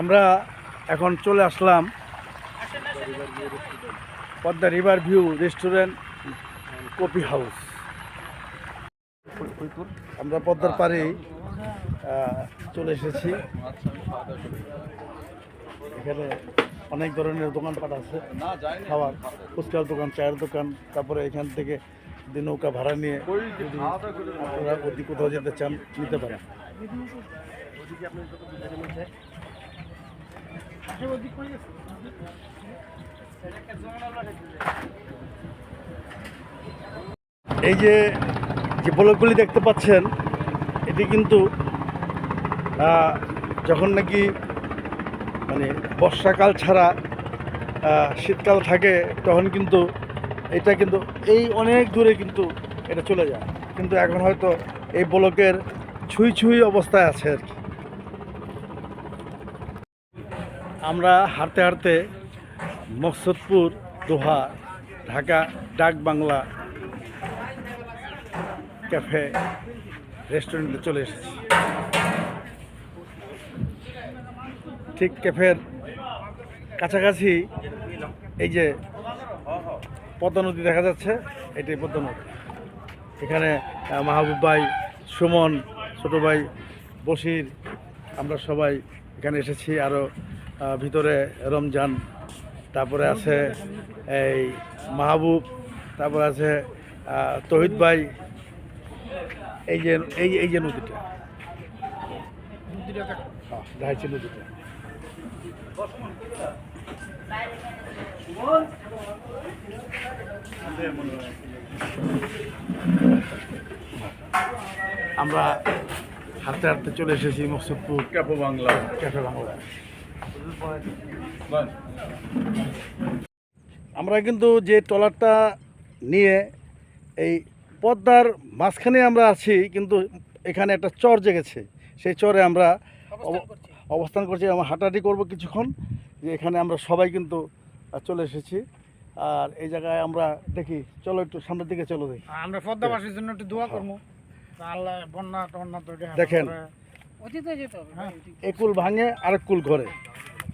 আমরা এখন চলে আসলাম Padma river view restaurant coffee house. আমরা পদ্মার পাড়ে চলে এসেছি। এখানে অনেক ধরনের দোকানপাট আছে, খাবার, ফুচকার দোকান, চায়ের দোকান, তারপরে এখান থেকে নৌকা ভাড়া নিয়ে আপনারা কোথাও যেতে চান, নিতে পারেন। এই যে যে ব্লকগুলি দেখতে পাচ্ছেন, এটি কিন্তু যখন নাকি মানে বর্ষাকাল ছাড়া শীতকাল থাকে, তখন কিন্তু এটা কিন্তু এই অনেক দূরে কিন্তু এটা চলে যায়। কিন্তু এখন হয়তো এই ব্লকের ছুঁই ছুঁই অবস্থায় আছে আর কি। আমরা হাঁটতে হাঁটতে মকসুদপুর, দোহা, ঢাকা, ডাক বাংলা ক্যাফে, রেস্টুরেন্টে চলে এসেছি। ঠিক ক্যাফের কাছাকাছি এই যে পদ্মা দেখা যাচ্ছে, এটাই পদ্মা এখানে মাহবুব ভাই, সুমন, ছোটো ভাই, বশির, আমরা সবাই এখানে এসেছি। আরও ভিতরে রমজান তারপরে আছে এই মাহবুব তারপরে আছে তহিদ ভাই এই যে এই এই যে নদীটা। হ্যাঁ, নদীটা আমরা হাঁটতে হাঁটতে চলে এসেছি মকসুদপুর ক্যাপো বাংলা ক্যাফে বাংলা আমরা কিন্তু যে ট্রলারটা নিয়ে এই পদ্মার মাঝখানে আমরা আছি কিন্তু এখানে একটা চর জেগেছে। সেই চরে আমরা অব- অবস্থান করছি আমরা হাঁটাহাঁটি করব কিছুক্ষণ। যে এখানে আমরা সবাই কিন্তু চলে এসেছি। আর এই জায়গায় আমরা দেখি চলো একটু সামনের দিকে চলো দেখি। আমরা পদ্মাবাসীর জন্য একটু দোয়া করব। আল্লাহ বন্যা টন্যা দেখেন। হ্যাঁ। একুল ভাঙে আরেক কুল ঘরে।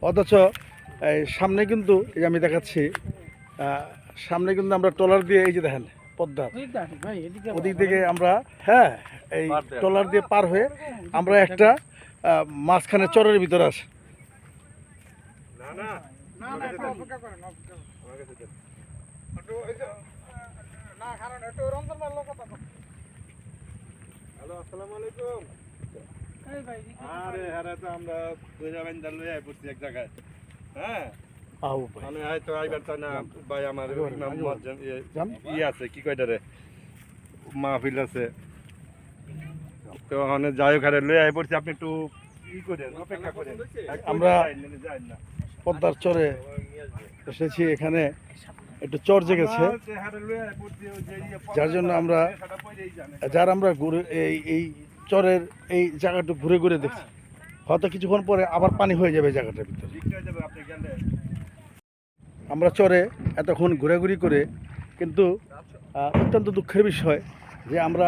অথচ এই সামনে কিন্তু এই যে আমি দেখাচ্ছি সামনে কিন্তু আমরা ট্রলার দিয়ে এই যে দেখেন পদ্মা। আসি ওদিক থেকে আমরা হ্যাঁ এই ট্রলার দিয়ে পার হয়ে আমরা একটা মাঝখানে চরের ভিতরে কথা হ্যালো আসসালামু আলাইকুম। আরে আরে তো আমরা লই আই পড়ছি এক জায়গায়। হ্যাঁ? ভাই। মানে হয়তো আইবার চাই না ভাই আমার ইমাম মুয়াজ্জিন ইয়ে- ই আছে কি মাহফিল আছে। তো ওখানে যাই ওখানে লই আই পড়ছি আপনি একটু ই করেন অপেক্ষা করেন। আমরা- পদ্মার চরে এসেছি এখানে। একটু চর জেগেছে। যার জন্য আমরা- যার আমরা এই চরের এই জায়গাটা ঘুরে ঘুরে দেখছি। হয়তো কিছুক্ষণ পরে আবার পানি হয়ে যাবে জায়গাটার ভিতরে। আমরা চরে এতক্ষণ ঘোরাঘুরি করে কিন্তু অত্যন্ত দুঃখের বিষয় যে আমরা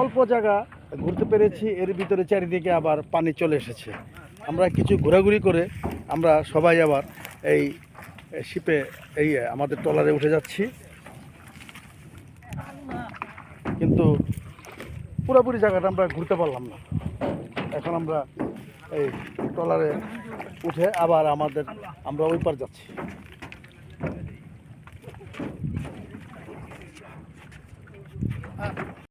অল্প জায়গা ঘুরতে পেরেছি এর ভিতরে চারিদিকে আবার পানি চলে এসেছে। আমরা কিছু ঘোরাঘুরি করে আমরা সবাই আবার এই এই শিপে এই আমাদের ট্রলারে উঠে যাচ্ছি কিন্তু পুরোপুরি জায়গাটা আমরা ঘুরতে পারলাম না। এখন আমরা এই ট্রলারে উঠে আবার আমাদের, আমরা ওই পার যাচ্ছি।